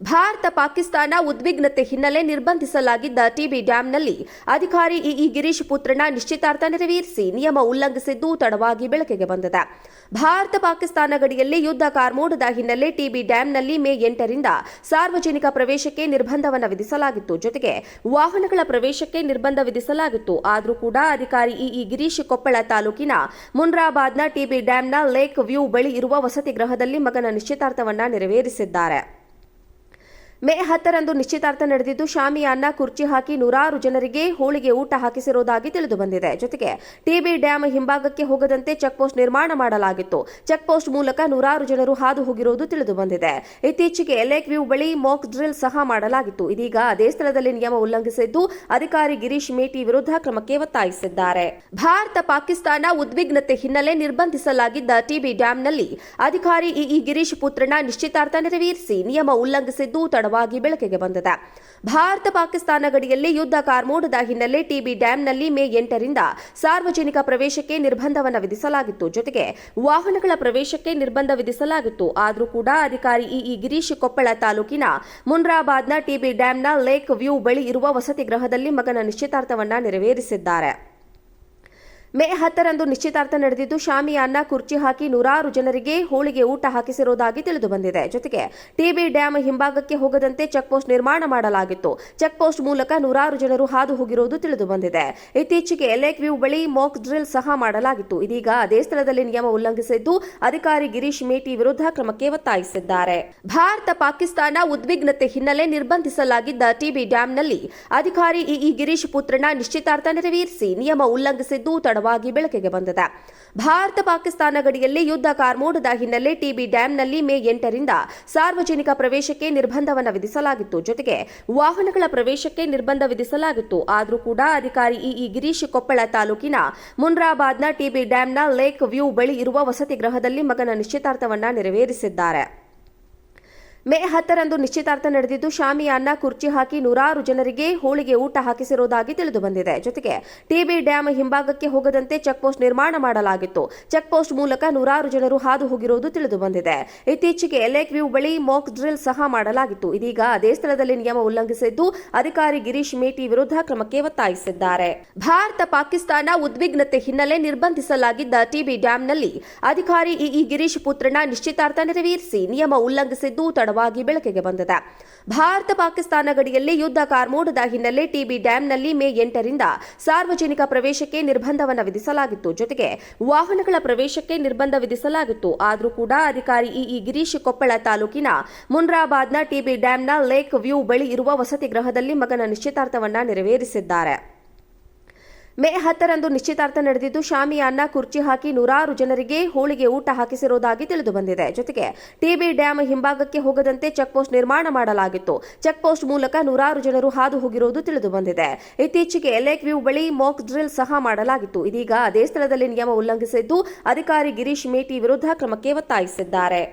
ಭಾರತ ಪಾಕಿಸ್ತಾನ ಉದ್ವಿಗ್ನತೆ ಹಿನ್ನೆಲೆ ನಿರ್ಬಂಧಿಸಲಾಗಿದ್ದ ಟಿಬಿ ಡ್ಯಾಂನಲ್ಲಿ ಅಧಿಕಾರಿ ಇಇ ಗಿರೀಶ್ ಪುತ್ರನ ನಿಶ್ಚಿತಾರ್ಥ ನೆರವೇರಿಸಿ ನಿಯಮ ಉಲ್ಲಂಘಿಸಿದ್ದು ತಡವಾಗಿ ಬೆಳಕಿಗೆ ಬಂದಿದೆ. ಭಾರತ ಪಾಕಿಸ್ತಾನ ಗಡಿಯಲ್ಲಿ ಯುದ್ಧ ಕಾರ್ಮೋಡದ ಹಿನ್ನೆಲೆ ಟಿಬಿ ಡ್ಯಾಂನಲ್ಲಿ ಮೇ ಎಂಟರಿಂದ ಸಾರ್ವಜನಿಕ ಪ್ರವೇಶಕ್ಕೆ ನಿರ್ಬಂಧವನ್ನು ವಿಧಿಸಲಾಗಿತ್ತು. ಜೊತೆಗೆ ವಾಹನಗಳ ಪ್ರವೇಶಕ್ಕೆ ನಿರ್ಬಂಧ ವಿಧಿಸಲಾಗಿತ್ತು. ಆದರೂ ಕೂಡ ಅಧಿಕಾರಿ ಇಇ ಗಿರೀಶ್ ಕೊಪ್ಪಳ ತಾಲೂಕಿನ ಮುನ್ರಾಬಾದ್ನ ಟಿಬಿ ಡ್ಯಾಂನ ಲೇಕ್ ವ್ಯೂ ಬಳಿ ಇರುವ ವಸತಿ ಗೃಹದಲ್ಲಿ ಮಗನ ನಿಶ್ಚಿತಾರ್ಥವನ್ನು ನೆರವೇರಿಸಿದ್ದಾರೆ. ಮೇ ಹತ್ತರಂದು ನಿಶ್ಚಿತಾರ್ಥ ನಡೆದಿದ್ದು, ಶಾಮಿಯಾನ್ನ ಕುರ್ಚಿ ಹಾಕಿ ನೂರಾರು ಜನರಿಗೆ ಹೋಳಿಗೆ ಊಟ ಹಾಕಿಸಿರುವುದಾಗಿ ತಿಳಿದು ಬಂದಿದೆ. ಜೊತೆಗೆ, ಟಿಬಿ ಡ್ಯಾಂ ಹಿಂಭಾಗಕ್ಕೆ ಹೋಗದಂತೆ ಚೆಕ್ ಪೋಸ್ಟ್ ನಿರ್ಮಾಣ ಮಾಡಲಾಗಿತ್ತು. ಚೆಕ್ ಪೋಸ್ಟ್ ಮೂಲಕ ನೂರಾರು ಜನರು ಹಾದು ಹೋಗಿರುವುದು ತಿಳಿದು ಬಂದಿದೆ. ಇತ್ತೀಚೆಗೆ ಲೇಕ್ ವ್ಯೂ ಬಳಿ ಮಾಕ್ ಡ್ರಿಲ್ ಸಹ ಮಾಡಲಾಗಿತ್ತು. ಇದೀಗ ಅದೇ ಸ್ಥಳದಲ್ಲಿ ನಿಯಮ ಉಲ್ಲಂಘಿಸಿದ್ದು, ಅಧಿಕಾರಿ ಗಿರೀಶ್ ಮೇಟಿ ವಿರುದ್ಧ ಕ್ರಮಕ್ಕೆ ಒತ್ತಾಯಿಸಿದ್ದಾರೆ. ಭಾರತ ಪಾಕಿಸ್ತಾನ ಉದ್ವಿಗ್ನತೆ ಹಿನ್ನೆಲೆ ನಿರ್ಬಂಧಿಸಲಾಗಿದ್ದ ಟಿಬಿ ಡ್ಯಾಂನಲ್ಲಿ ಅಧಿಕಾರಿ ಇಇ ಗಿರೀಶ್ ಪುತ್ರನ ನಿಶ್ಚಿತಾರ್ಥ ನೆರವೇರಿಸಿ ನಿಯಮ ಉಲ್ಲಂಘಿಸಿದ್ದು ತಡವಾಗಿ ಬೆಳಕಿಗೆ ಬಂದಿದೆ. ಭಾರತ ಪಾಕಿಸ್ತಾನ ಗಡಿಯಲ್ಲಿ ಯುದ್ಧ ಕಾರ್ಮೋಡದ ಹಿನ್ನೆಲೆ ಟಿಬಿ ಡ್ಯಾಂನಲ್ಲಿ ಮೇ ಎಂಟರಿಂದ ಸಾರ್ವಜನಿಕ ಪ್ರವೇಶಕ್ಕೆ ನಿರ್ಬಂಧವನ್ನು ವಿಧಿಸಲಾಗಿತ್ತು. ಜೊತೆಗೆ ವಾಹನಗಳ ಪ್ರವೇಶಕ್ಕೆ ನಿರ್ಬಂಧ ವಿಧಿಸಲಾಗಿತ್ತು. ಆದರೂ ಕೂಡ ಅಧಿಕಾರಿ ಇಇ ಗಿರೀಶ್ ಕೊಪ್ಪಳ ತಾಲೂಕಿನ ಮುನ್ರಾಬಾದ್ನ ಟಿಬಿ ಡ್ಯಾಂನ ಲೇಕ್ ವ್ಯೂ ಬಳಿ ಇರುವ ವಸತಿ ಗೃಹದಲ್ಲಿ ಮಗನ ನಿಶ್ಚಿತಾರ್ಥವನ್ನ ನೆರವೇರಿಸಿದ್ದಾರೆ. ಮೇ ಹತ್ತರಂದು ನಿಶ್ಚಿತಾರ್ಥ ನಡೆದಿದ್ದು ಶಾಮಿಯಾನ್ನ ಕುರ್ಚಿ ಹಾಕಿ ನೂರಾರು ಜನರಿಗೆ ಹೋಳಿಗೆ ಊಟ ಹಾಕಿಸಿರುವುದಾಗಿ ತಿಳಿದು ಬಂದಿದೆ. ಜೊತೆಗೆ ಟಿಬಿ ಡ್ಯಾಂ ಹಿಂಭಾಗಕ್ಕೆ ಹೋಗದಂತೆ ಚೆಕ್ ಪೋಸ್ಟ್ ನಿರ್ಮಾಣ ಮಾಡಲಾಗಿತ್ತು. ಚೆಕ್ ಪೋಸ್ಟ್ ಮೂಲಕ ನೂರಾರು ಜನರು ಹಾದು ಹೋಗಿರುವುದು ತಿಳಿದು ಬಂದಿದೆ. ಇತ್ತೀಚೆಗೆ ಲೇಕ್ ವ್ಯೂ ಬಳಿ ಮಾಕ್ ಡ್ರಿಲ್ ಸಹ ಮಾಡಲಾಗಿತ್ತು. ಇದೀಗ ಅದೇ ಸ್ಥಳದಲ್ಲಿ ನಿಯಮ ಉಲ್ಲಂಘಿಸಿದ್ದು ಅಧಿಕಾರಿ ಗಿರೀಶ್ ಮೇಟಿ ವಿರುದ್ಧ ಕ್ರಮಕ್ಕೆ ಒತ್ತಾಯಿಸಿದ್ದಾರೆ. ಭಾರತ ಪಾಕಿಸ್ತಾನ ಉದ್ವಿಗ್ನತೆ ಹಿನ್ನೆಲೆ ನಿರ್ಬಂಧಿಸಲಾಗಿದ್ದ ಟಿಬಿ ಡ್ಯಾಂನಲ್ಲಿ ಅಧಿಕಾರಿ ಇಇ ಗಿರೀಶ್ ಪುತ್ರನ ನಿಶ್ಚಿತಾರ್ಥ ನೆರವೇರಿಸಿ ನಿಯಮ ಉಲ್ಲಂಘಿಸಿದ್ದು ತಡವಾಗಿ ಬೆಳಕಿಗೆ ಬಂದಿದೆ. ಭಾರತ ಪಾಕಿಸ್ತಾನ ಗಡಿಯಲ್ಲಿ ಯುದ್ಧ ಕಾರ್ಮೋಡದ ಹಿನ್ನೆಲೆ ಟಿಬಿ ಡ್ಯಾಂನಲ್ಲಿ ಮೇ ಎಂಟರಿಂದ ಸಾರ್ವಜನಿಕ ಪ್ರವೇಶಕ್ಕೆ ನಿರ್ಬಂಧವನ್ನು ವಿಧಿಸಲಾಗಿತ್ತು. ಜೊತೆಗೆ ವಾಹನಗಳ ಪ್ರವೇಶಕ್ಕೆ ನಿರ್ಬಂಧ ವಿಧಿಸಲಾಗಿತ್ತು. ಆದರೂ ಕೂಡ ಅಧಿಕಾರಿ ಇಇ ಗಿರೀಶ್ ಕೊಪ್ಪಳ ತಾಲೂಕಿನ ಮುನ್ರಾಬಾದ್ನ ಟಿಬಿ ಡ್ಯಾಂನ ಲೇಕ್ ವ್ಯೂ ಬಳಿ ಇರುವ ವಸತಿ ಗೃಹದಲ್ಲಿ ಮಗನ ನಿಶ್ಚಿತಾರ್ಥವನ್ನು ನೆರವೇರಿಸಿದ್ದಾರೆ. ಮೇ ಹತ್ತರಂದು ನಿಶ್ಚಿತಾರ್ಥ ನಡೆದಿದ್ದು ಶಾಮಿಯಾನ್ನ ಕುರ್ಚಿ ಹಾಕಿ ನೂರಾರು ಜನರಿಗೆ ಹೋಳಿಗೆ ಊಟ ಹಾಕಿಸಿರುವುದಾಗಿ ತಿಳಿದು ಬಂದಿದೆ. ಜೊತೆಗೆ ಟಿಬಿ ಡ್ಯಾಂ ಹಿಂಭಾಗಕ್ಕೆ ಹೋಗದಂತೆ ಚೆಕ್ ಪೋಸ್ಟ್ ನಿರ್ಮಾಣ ಮಾಡಲಾಗಿತ್ತು. ಚೆಕ್ ಪೋಸ್ಟ್ ಮೂಲಕ ನೂರಾರು ಜನರು ಹಾದು ಹೋಗಿರುವುದು ತಿಳಿದು ಬಂದಿದೆ. ಇತ್ತೀಚೆಗೆ ಲೇಕ್ ವ್ಯೂ ಬಳಿ ಮಾಕ್ ಡ್ರಿಲ್ ಸಹ ಮಾಡಲಾಗಿತ್ತು. ಇದೀಗ ಅದೇ ಸ್ಥಳದಲ್ಲಿ ನಿಯಮ ಉಲ್ಲಂಘಿಸಿದ್ದು ಅಧಿಕಾರಿ ಗಿರೀಶ್ ಮೇಟಿ ವಿರುದ್ಧ ಕ್ರಮಕ್ಕೆ ಒತ್ತಾಯಿಸಿದ್ದಾರೆ. ಭಾರತ ಪಾಕಿಸ್ತಾನ ಉದ್ವಿಗ್ನತೆ ಹಿನ್ನೆಲೆ ನಿರ್ಬಂಧಿಸಲಾಗಿದ್ದ ಟಿಬಿ ಡ್ಯಾಂನಲ್ಲಿ ಅಧಿಕಾರಿ ಇಇ ಗಿರೀಶ್ ಪುತ್ರನ ನಿಶ್ಚಿತಾರ್ಥ ನೆರವೇರಿಸಿ ನಿಯಮ ಉಲ್ಲಂಘಿಸಿದ್ದು ತಡವಾಗಿ ಬೆಳಕಿಗೆ ಬಂದಿದೆ. ಭಾರತ ಪಾಕಿಸ್ತಾನ ಗಡಿಯಲ್ಲಿ ಯುದ್ಧ ಕಾರ್ಮೋಡದ ಹಿನ್ನೆಲೆ ಟಿಬಿ ಡ್ಯಾಂನಲ್ಲಿ ಮೇ ಎಂಟರಿಂದ ಸಾರ್ವಜನಿಕ ಪ್ರವೇಶಕ್ಕೆ ನಿರ್ಬಂಧವನ್ನು ವಿಧಿಸಲಾಗಿತ್ತು. ಜೊತೆಗೆ ವಾಹನಗಳ ಪ್ರವೇಶಕ್ಕೆ ನಿರ್ಬಂಧ ವಿಧಿಸಲಾಗಿತ್ತು. ಆದರೂ ಕೂಡ ಅಧಿಕಾರಿ ಇಇ ಗಿರೀಶ್ ಕೊಪ್ಪಳ ತಾಲೂಕಿನ ಮುನ್ರಾಬಾದ್ನ ಟಿಬಿ ಡ್ಯಾಂನ ಲೇಕ್ ವ್ಯೂ ಬಳಿ ಇರುವ ವಸತಿ ಗೃಹದಲ್ಲಿ ಮಗನ ನಿಶ್ಚಿತಾರ್ಥವನ್ನು ನೆರವೇರಿಸಿದ್ದಾರೆ. ಮೇ ಹತ್ತರಂದು ನಿಶ್ಚಿತಾರ್ಥ ನಡೆದಿದ್ದು ಶಾಮಿಯಾನ್ನ ಕುರ್ಚಿ ಹಾಕಿ ನೂರಾರು ಜನರಿಗೆ ಹೋಳಿಗೆ ಊಟ ಹಾಕಿಸಿರುವುದಾಗಿ ತಿಳಿದು ಬಂದಿದೆ. ಜೊತೆಗೆ, ಟಿಬಿ ಡ್ಯಾಂ ಹಿಂಭಾಗಕ್ಕೆ ಹೋಗದಂತೆ ಚೆಕ್ ಪೋಸ್ಟ್ ನಿರ್ಮಾಣ ಮಾಡಲಾಗಿತ್ತು. ಚೆಕ್ ಪೋಸ್ಟ್ ಮೂಲಕ ನೂರಾರು ಜನರು ಹಾದು ಹೋಗಿರುವುದು ತಿಳಿದು ಬಂದಿದೆ. ಇತ್ತೀಚೆಗೆ ಲೇಕ್ ವ್ಯೂ ಬಳಿ ಮಾಕ್ ಡ್ರಿಲ್ ಸಹ ಮಾಡಲಾಗಿತ್ತು. ಇದೀಗ ಅದೇ ಸ್ಥಳದಲ್ಲಿ ನಿಯಮ ಉಲ್ಲಂಘಿಸಿದ್ದು, ಅಧಿಕಾರಿ ಗಿರೀಶ್ ಮೇಟಿ ವಿರುದ್ಧ ಕ್ರಮಕ್ಕೆ ಒತ್ತಾಯಿಸಿದ್ದಾರೆ.